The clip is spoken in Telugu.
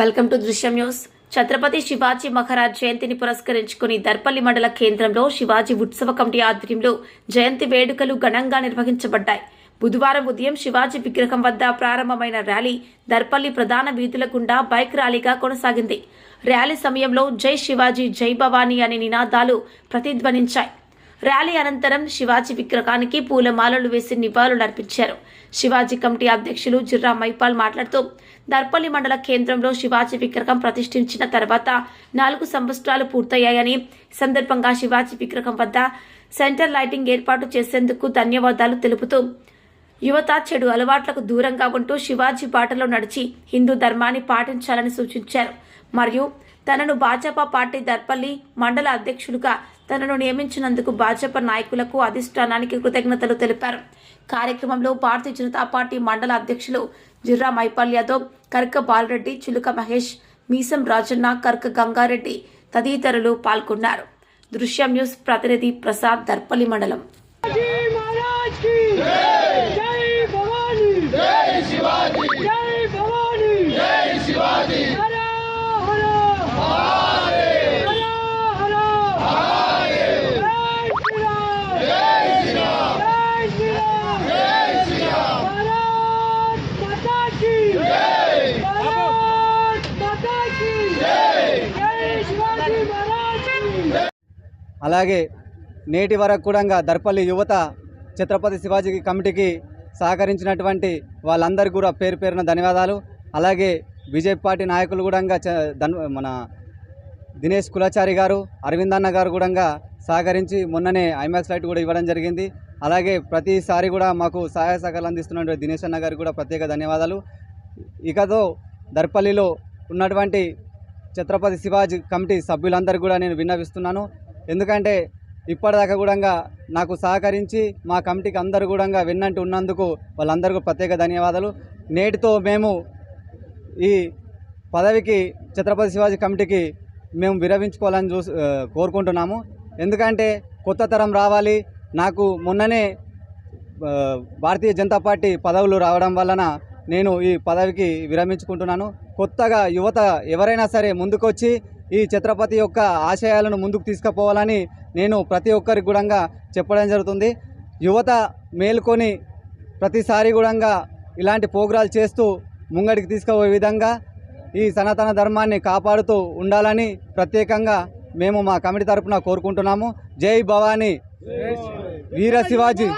Welcome to Drushyam news. Chhatrapati Shivaji Maharaj జయంతిని పురస్కరించుకుని దర్పల్లి మండల కేంద్రంలో శివాజీ ఉత్సవ కమిటీ ఆధ్వర్యంలో జయంతి వేడుకలు ఘనంగా నిర్వహించబడ్డాయి. బుధవారం ఉదయం శివాజీ విగ్రహం వద్ద ప్రారంభమైన ర్యాలీ దర్పల్లి ప్రధాన వీధుల గుండా బైక్ ర్యాలీగా కొనసాగింది. ర్యాలీ సమయంలో జై శివాజీ జై భవానీ అనే నినాదాలు ప్రతిధ్వనించాయి. ర్యాలీ అనంతరం శివాజీ విగ్రహానికి పూలమాలలు వేసి నివాళులు అర్పించారు. శివాజీ కమిటీ అధ్యక్షులు జిర్రా మైపాల్ మాట్లాడుతూ దర్పల్లి మండల కేంద్రంలో శివాజీ విగ్రహం ప్రతిష్ఠించిన తర్వాత నాలుగు సంవత్సరాలు పూర్తయ్యాయని సందర్భంగా శివాజీ విగ్రహం వద్ద సెంటర్ లైటింగ్ ఏర్పాటు చేసేందుకు ధన్యవాదాలు తెలుపుతూ యువత చెడు అలవాట్లకు దూరంగా ఉంటూ శివాజీ బాటలో నడిచి హిందూ ధర్మాన్ని పాటించాలని సూచించారు. మరియు తనను భాజపా పార్టీ దర్పల్లి మండల అధ్యక్షులుగా తనను నియమించినందుకు భాజపా నాయకులకు అధిష్టానానికి కృతజ్ఞతలు తెలిపారు. కార్యక్రమంలో భారతీయ జనతా పార్టీ మండల అధ్యక్షులు జిర్రా మైపాల్ యాదవ్ కర్క బాలరెడ్డి చిలుక మహేష్ మీసం రాజన్న కర్క గంగారెడ్డి తదితరులు పాల్గొన్నారు. దృశ్యం న్యూస్ ప్రతినిధి ప్రసాద్ దర్పల్లి మండలం. అలాగే నేటి వరకు కూడా దర్పల్లి యువత ఛత్రపతి శివాజీ కమిటీకి సహకరించినటువంటి వాళ్ళందరికీ కూడా పేరు పేరున ధన్యవాదాలు. అలాగే బీజేపీ పార్టీ నాయకులు కూడా చ- మన దినేష్ కులాచారి గారు అరవింద్ అన్న గారు కూడా సహకరించి మొన్ననే ఐమాక్స్ లైట్ కూడా ఇవ్వడం జరిగింది. అలాగే ప్రతిసారి కూడా మాకు సహాయ సహకారాలు అందిస్తున్నటువంటి దినేష్ అన్న గారికి కూడా ప్రత్యేక ధన్యవాదాలు. ఇకతో దర్పల్లిలో ఉన్నటువంటి ఛత్రపతి శివాజీ కమిటీ సభ్యులందరికీ కూడా నేను విన్నవిస్తున్నాను. ఎందుకంటే ఇప్పటిదాకా కూడా నాకు సహకరించి మా కమిటీకి అందరూ కూడా విన్నంటూ ఉన్నందుకు వాళ్ళందరికీ ప్రత్యేక ధన్యవాదాలు. నేటితో మేము ఈ పదవికి ఛత్రపతి శివాజీ కమిటీకి మేము విరమించుకోవాలని చూ కోరుకుంటున్నాము. ఎందుకంటే కొత్త తరం రావాలి. నాకు మొన్ననే భారతీయ జనతా పార్టీ పదవులు రావడం వలన నేను ఈ పదవికి విరమించుకుంటున్నాను. కొత్తగా యువత ఎవరైనా సరే ముందుకొచ్చి ఈ ఛత్రపతి యొక్క ఆశయాలను ముందుకు తీసుకుపోవాలని నేను ప్రతి ఒక్కరికి కూడా చెప్పడం జరుగుతుంది. యువత మేల్కొని ప్రతిసారి కూడా ఇలాంటి పోగ్రాలు చేస్తూ ముంగడికి తీసుకుపోయే విధంగా ఈ సనాతన ధర్మాన్ని కాపాడుతూ ఉండాలని ప్రత్యేకంగా మేము మా కమిటీ తరఫున కోరుకుంటున్నాము. జై భవానీ. వీర శివాజీ.